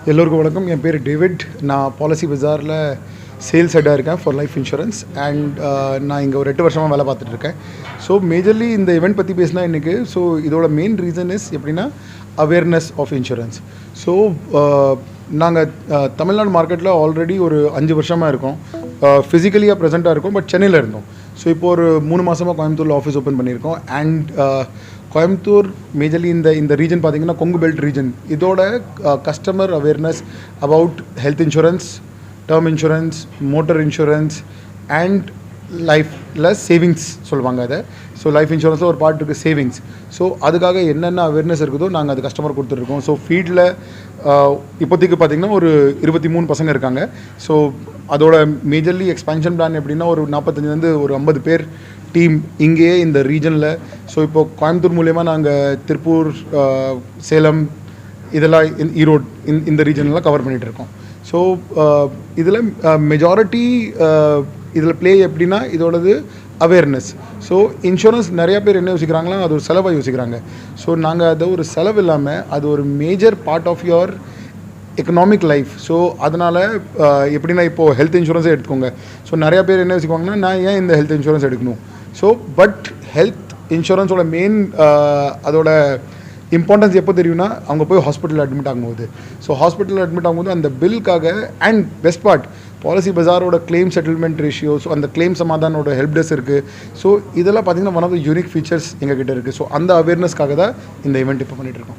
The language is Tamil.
எல்லோருக்கும் வணக்கம். என் பேர் டேவிட். நான் பாலிசி பஜாரில் சேல்ஸ் ஹெட்டாக இருக்கேன் ஃபார் லைஃப் இன்சூரன்ஸ் அண்ட் நான் இங்கே ஒரு எட்டு வருஷமாக வேலை பார்த்துட்டு இருக்கேன். ஸோ மேஜர்லி இந்த இவெண்ட் பற்றி பேசினா இன்றைக்கி ஸோ இதோட மெயின் ரீசன் இஸ் எப்படின்னா அவேர்னஸ் ஆஃப் இன்சூரன்ஸ் ஸோ நாங்கள் தமிழ்நாடு மார்க்கெட்டில் ஆல்ரெடி ஒரு அஞ்சு வருஷமாக இருக்கோம். Uh, ஃபிசிக்கலியாக ப்ரெசெண்ட்டாக இருக்கும் பட் சென்னையில் இருந்தோம். ஸோ இப்போ ஒரு மூணு மாதமாக கோயம்புத்தூரில் ஆஃபீஸ் ஓப்பன் பண்ணியிருக்கோம். அண்ட் uh, கோயம்புத்தூர் மேஜர்லி இந்த இந்த ரீஜன் பார்த்தீங்கன்னா கொங்கு பெல்ட் ரீஜன் இதோட customer awareness about health insurance term insurance motor insurance and லைஃப்பில் சேவிங்ஸ் சொல்லுவாங்க அதை. ஸோ லைஃப் இன்சூரன்ஸில் ஒரு பார்ட் இருக்குது சேவிங்ஸ் ஸோ அதுக்காக என்னென்ன அவேர்னஸ் இருக்குதோ நாங்கள் அது கஸ்டமர் கொடுத்துட்ருக்கோம். ஸோ ஃபீல்டில் இப்போதைக்கு பார்த்தீங்கன்னா ஒரு இருபத்தி மூணு பசங்க இருக்காங்க. ஸோ அதோட மேஜர்லி எக்ஸ்பென்ஷன் பிளான் எப்படின்னா ஒரு நாற்பத்தஞ்சிலேருந்து ஒரு ஐம்பது பேர் டீம் இங்கேயே இந்த ரீஜனில் ஸோ இப்போ கோயம்புத்தூர் மூலயமா நாங்கள் திருப்பூர் சேலம் இதெல்லாம் இந்த- ஈரோடு இந்த ரீஜன்லாம் கவர் பண்ணிகிட்டு இருக்கோம் ஸோ இதில் மெஜாரிட்டி இதில் ப்ளே எப்படின்னா இதோடது அவேர்னஸ் ஸோ இன்சூரன்ஸ் நிறைய பேர் என்ன யோசிக்கிறாங்களா அது ஒரு செலவாக யோசிக்கிறாங்க. ஸோ நாங்கள் அதை ஒரு செலவு இல்லாமல் அது ஒரு major part of your economic life so அதனால் எப்படின்னா இப்போது ஹெல்த் இன்சூரன்ஸே எடுத்துக்கோங்க. ஸோ நிறையா பேர் என்ன யோசிக்குவாங்கன்னா நான் ஏன் இந்த ஹெல்த் இன்சூரன்ஸ் எடுக்கணும்? ஸோ பட் ஹெல்த் இன்சூரன்ஸோட மெயின் அதோட இம்பார்ட்டன்ஸ் எப்போ தெரியும்னா அவங்க போய் ஹாஸ்பிட்டலில் அட்மிட் ஆகும்போது. ஸோ ஹாஸ்பிட்டலில் அட்மிட் ஆகும்போது அந்த பில்லுக்காக அண்ட் பெஸ்ட் பார்ட் பாலிசி பஜாரோட கிளைம் செட்டில்மெண்ட் ரேஷியோ ஸோ அந்த கிளைம் சமாதானோட ஹெல்ப் டெஸ்க் இருக்குது ஸோ இதெல்லாம் பார்த்தீங்கன்னா one of the unique features எங்ககிட்ட இருக்குது ஸோ அந்த அவேர்னஸ்க்காக தான் இந்த ஈவெண்ட் இப்போ பண்ணிகிட்ருக்கோம் இருக்கோம்.